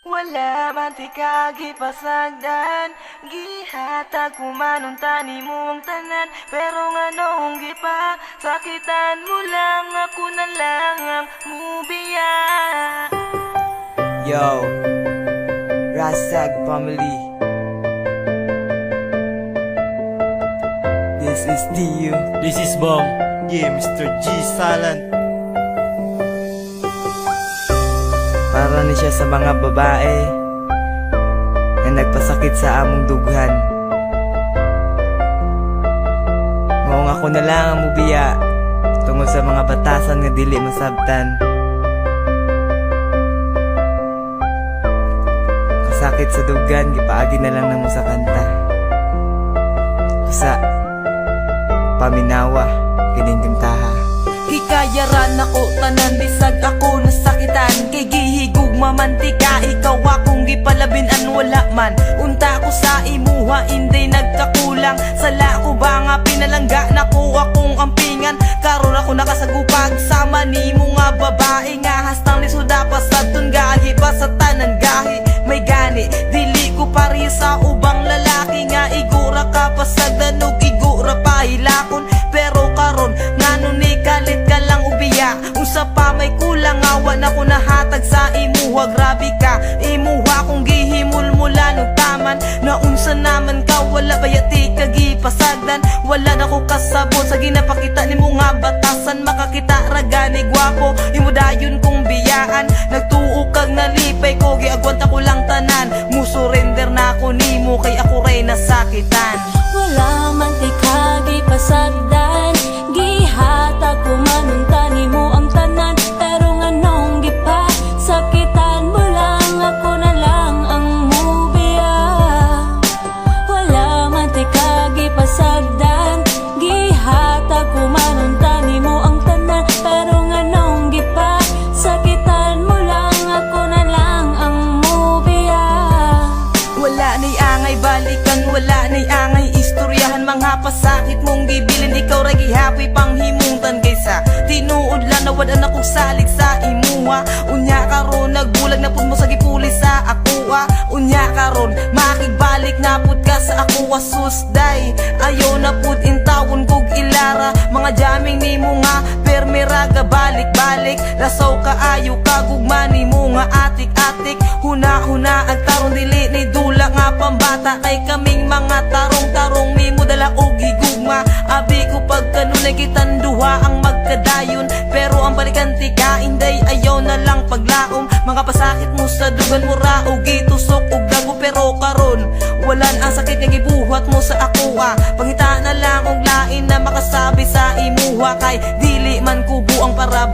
Wala man ti kagipasagdan Gihatag kumanunta ni mo ang tanan Pero nga noong gipa Sakitan mo lang ako na lang ang mubiya Yo, Rasag family. This is Dio. This is Bong. Yeah, Mr. G Silent. Para ni siya sa mga babae na nagpasakit sa among dughan. Mao nga ako na lang ang mubiya tungod sa mga batasan nga dili masabtan. Kasakit sa dugan, gipaagi na lang namo sa kanta. Usa, paminawa, kining kantaha. Hikayaran ako tanan bisag ako nasakitan Kay gihigug mamantika ikaw akong gipalabinan wala man. Unta ko sa imuha hindi nagkakulang. Sala ko ba nga pinalangga na ko akong ampingan. Karon ako nakasagupag sama ni mo nga babae Nga. Hastang lisuda pa sa tunggahi pa sa tanan gahi may kulang awa na ko nahatag sa imuha. Grabe ka imuha kung gihimul mula nung taman Na unsa naman ka wala bayati ka gipasagdan Wala na ko kasabot sa ginapakita ni mo nga batasan. Makakita ragani gwapo imo dayon kong biyaan. Nagtuo kag nalipay ko giagwanta ko lang tanan. Musurrender na ako nimo kay ako ray nasakitan. Wala man ti kagipasagdan pasakit mong gibilin, ikaw ra gihapoy panghimuntan Kaysa tinuod lang na wala na kong salig sa imuha Unya karon nagbulag na pud mo sa gipuli sa akuha Unya karon makigbalik na pud ka sa akuha susday Ayaw na pud intawon kog ilara. Mga jaming ni mo nga permiraga balik-balik. Lasaw ka ayo ka gugma ni mo nga atik-atik. Huna-huna ang tarong dili ni dula nga pambata. Kay kaming mga mo dala og higugma Abi ko pagkanunay kitan duha ang magkadayon. Pero ang balikan tika inday ayaw na lang paglaom. Mga pasakit mo sa dugan mo ra og gitusok og dago pero karon. Walan ang sakit nga gibuhat mo sa ako ah Pangita na lang og lain na makasabi sa imuha. Kay dili man kubo ang para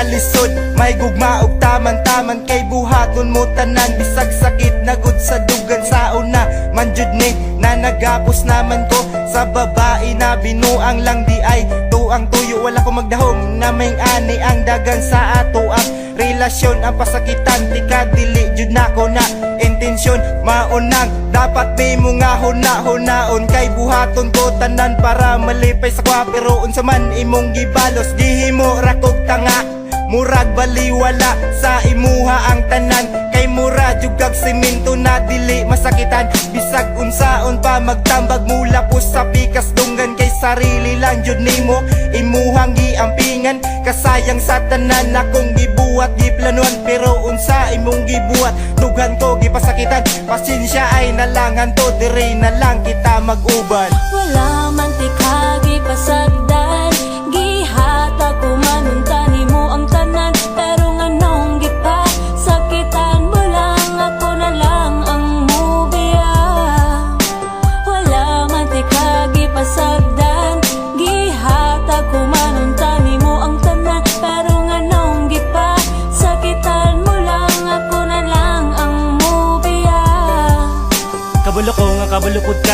Perti, kalisod, may gugma og taman-taman Kay buhaton mo tanan, bisag sakit na gud sa dugan sa una. Manjud ni, na nagapos naman ko. Sa babae na binuang lang di ay Tuang tuyo, wala ko magdahom Na may ani ang dagan sa ato. Ang relasyon Ang pasakitan, di ka dili jud na ko na Intensyon, maunang Dapat may mo nga huna-hunaon Kay buhaton ko tanan para malipay sa kwa. Pero unsa man imong gibalos Gihimo rakog tanga Murag baliwala sa imuha ang tanan. Kay mura jugag semento na dili masakitan. Bisag unsaon pa magtambag mula po sa pikas dunggan. Kay sarili lang jud nimo imuhang giampingan. Kasayang sa tanan akong gibuhat giplanuan. Pero unsa imong gibuhat dughan ko gipasakitan. Pasensya ay nalangan to diri na lang kita mag-uban. Wala man ti kagipasagdan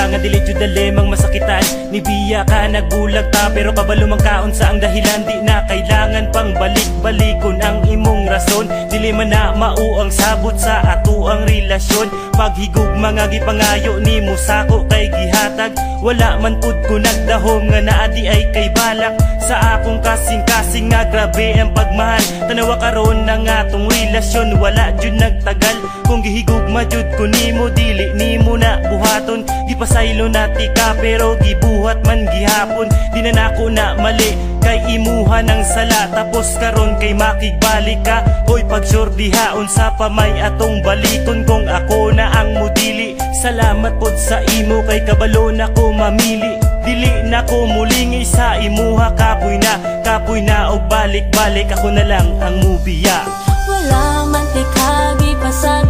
nga dili jud dalemang masakitan Ni biya ka nagbulag ta pero kabalo man kaon sa ang dahilan. Di na kailangan pang balik-balikon ang imong rason. Dili man na mao ang sabot sa ato ang relasyon. Paghigog mga gipangayo ni mo sako kay gihatag. Wala man pud ko nagdahom nga naadi ay kay balak. Sa akong kasing-kasing nga grabe ang pagmahal. Tanawa karon na nga tong relasyon wala jud nagtagal. Kung gihigugma jud ko nimo dili nimo na buhaton. Gipasaylo na tika pero gibuhat man gihapon. Di na na mali kay imuha ng sala. Tapos karon kay makigbalik ka. Hoy pagsurdihaon sa pamay atong balikon Kung ako na ang mudili Salamat pod sa imo. Kay kabalo na ko mamili. Dili na ko mulingi sa imuha. Kapoy na Kapoy na og balik-balik. Ako na lang ang mubiya. Wala man tikagi pasag